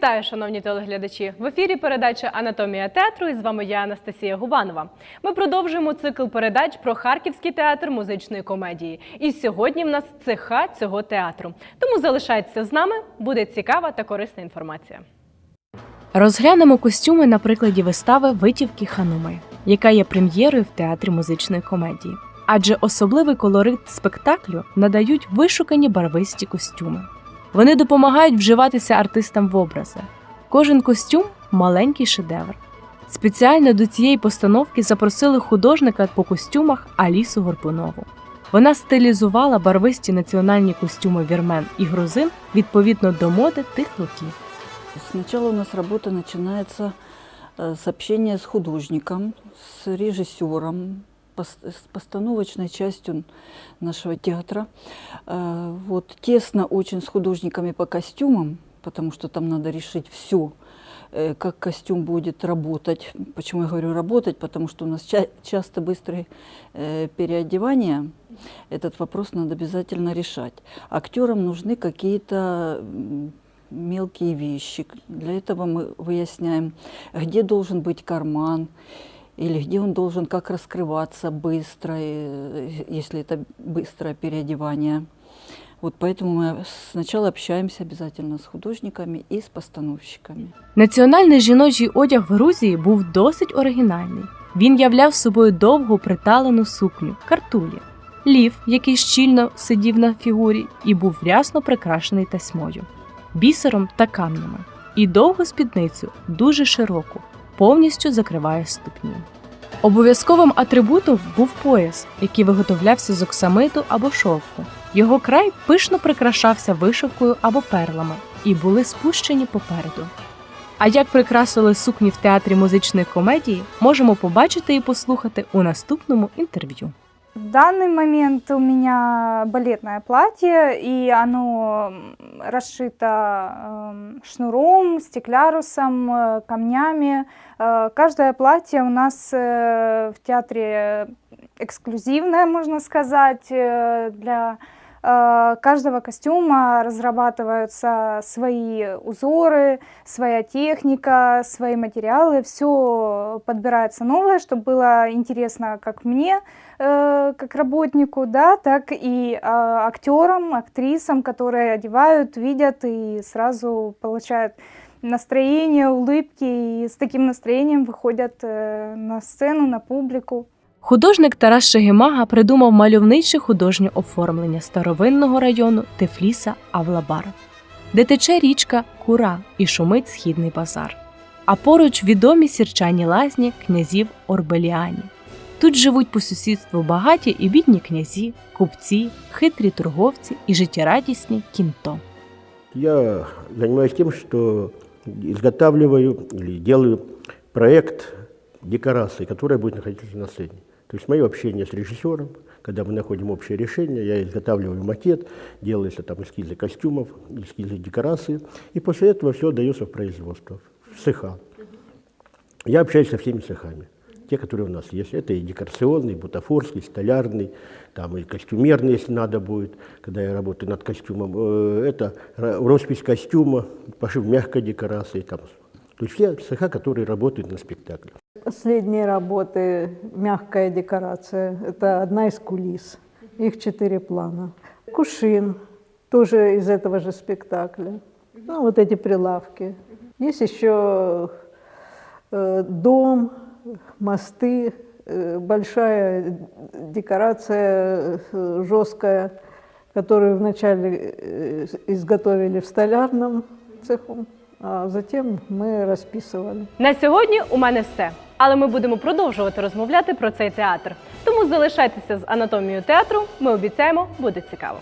Вітаю, шановні телеглядачі! В ефірі передача Анатомія театру і з вами я Анастасія Губанова. Ми продовжуємо цикл передач про Харківський театр музичної комедії. І сьогодні в нас цеха цього театру. Тому залишайтеся з нами, буде цікава та корисна інформація. Розглянемо костюми на прикладі вистави Витівки Хануми, яка є прем'єрою в театрі музичної комедії. Адже особливий колорит спектаклю надають вишукані барвисті костюми. Вони допомагають вживатися артистам в образи. Кожен костюм маленький шедевр. Спеціально до цієї постановки запросили художника по костюмах Алісу Горбунову. Вона стилізувала барвисті національні костюми вірмен і грузин відповідно до моди тих років. Сначала у нас работа начинается э, с общения с художником, с режиссером, с постановочной частью нашего театра. Э, Вот, тесно очень с художниками по костюмам, потому что там надо решить все, как костюм будет работать. Почему я говорю работать? Потому что у нас ча- часто быстрые э, переодевания. Этот вопрос надо обязательно решать. Актерам нужны какие-то мелкие вещи. Для этого мы выясняем, где должен быть карман, или где он должен как раскрываться быстро, э, если это быстрое переодевание. Вот поэтому мы сначала общаемся обязательно с художниками и с постановщиками. Національний жіночий одяг в Грузії був досить оригінальний. Він являв собою довгу приталену сукню, картулі, лів, який щільно сидів на фігурі і був рясно прикрашений тасьмою, бісером та камнями, і довгу спідницю, дуже широку, повністю закриває ступні. Обов'язковим атрибутом був пояс, який виготовлявся з оксамиту або шовку. Його край пишно прикрашався вишивкою або перлами і були спущені попереду. А як прикрасили сукні в театрі музичної комедії, можемо побачити і послухати у наступному інтерв'ю. В данный момент у меня балетное платье, и оно м, расшито эм, шнуром, стеклярусом, э, камнями. Э, Каждое платье у нас э, в театре эксклюзивное, можно сказать, э, для э, каждого костюма разрабатываются свои узоры, своя техника, свои материалы. Все подбирается новое, чтобы было интересно как мне, э, как работнику, да, так и э, актерам, актрисам, которые одевают, видят и сразу получают настроение, улыбки, и с таким настроением выходят э, на сцену, на публику. Художник Тарас Шегемага придумав мальовниче художнє оформлення старовинного району Тефліса Авлабар, де тече річка Кура і шумить східний базар. А поруч відомі сірчані лазні князів Орбеліані. Тут живуть по сусідству багаті і бідні князі, купці, хитрі торговці і життєрадісні кінто. Я занимаюсь тем, что изготавливаю или делаю проект декорации, которая будет находиться на сцене. То есть мое общение с режиссером, когда мы находим общее решение, я изготавливаю макет, делаются там эскизы костюмов, эскизы декорации, и после этого все дается в производство, в цеха. Я общаюсь со всеми цехами, те, которые у нас есть. Это и декорационный, и бутафорский, и столярный, там и костюмерный, если надо будет, когда я работаю над костюмом. Э, Это роспись костюма, пошив мягкой декорации. Там. То есть все цеха, которые работают на спектакле. Последние работы «Мягкая декорация» – это одна из кулис. Их четыре плана. Кушин – тоже из этого же спектакля. Ну, вот эти прилавки. Есть еще э, дом, мосты, э, большая декорация э, жесткая, которую вначале э, изготовили в столярном цеху, а затем мы расписывали. На сьогодні у мене все. Але ми будемо продовжувати розмовляти про цей театр. Тому залишайтеся з анатомією театру. Ми обіцяємо, буде цікаво.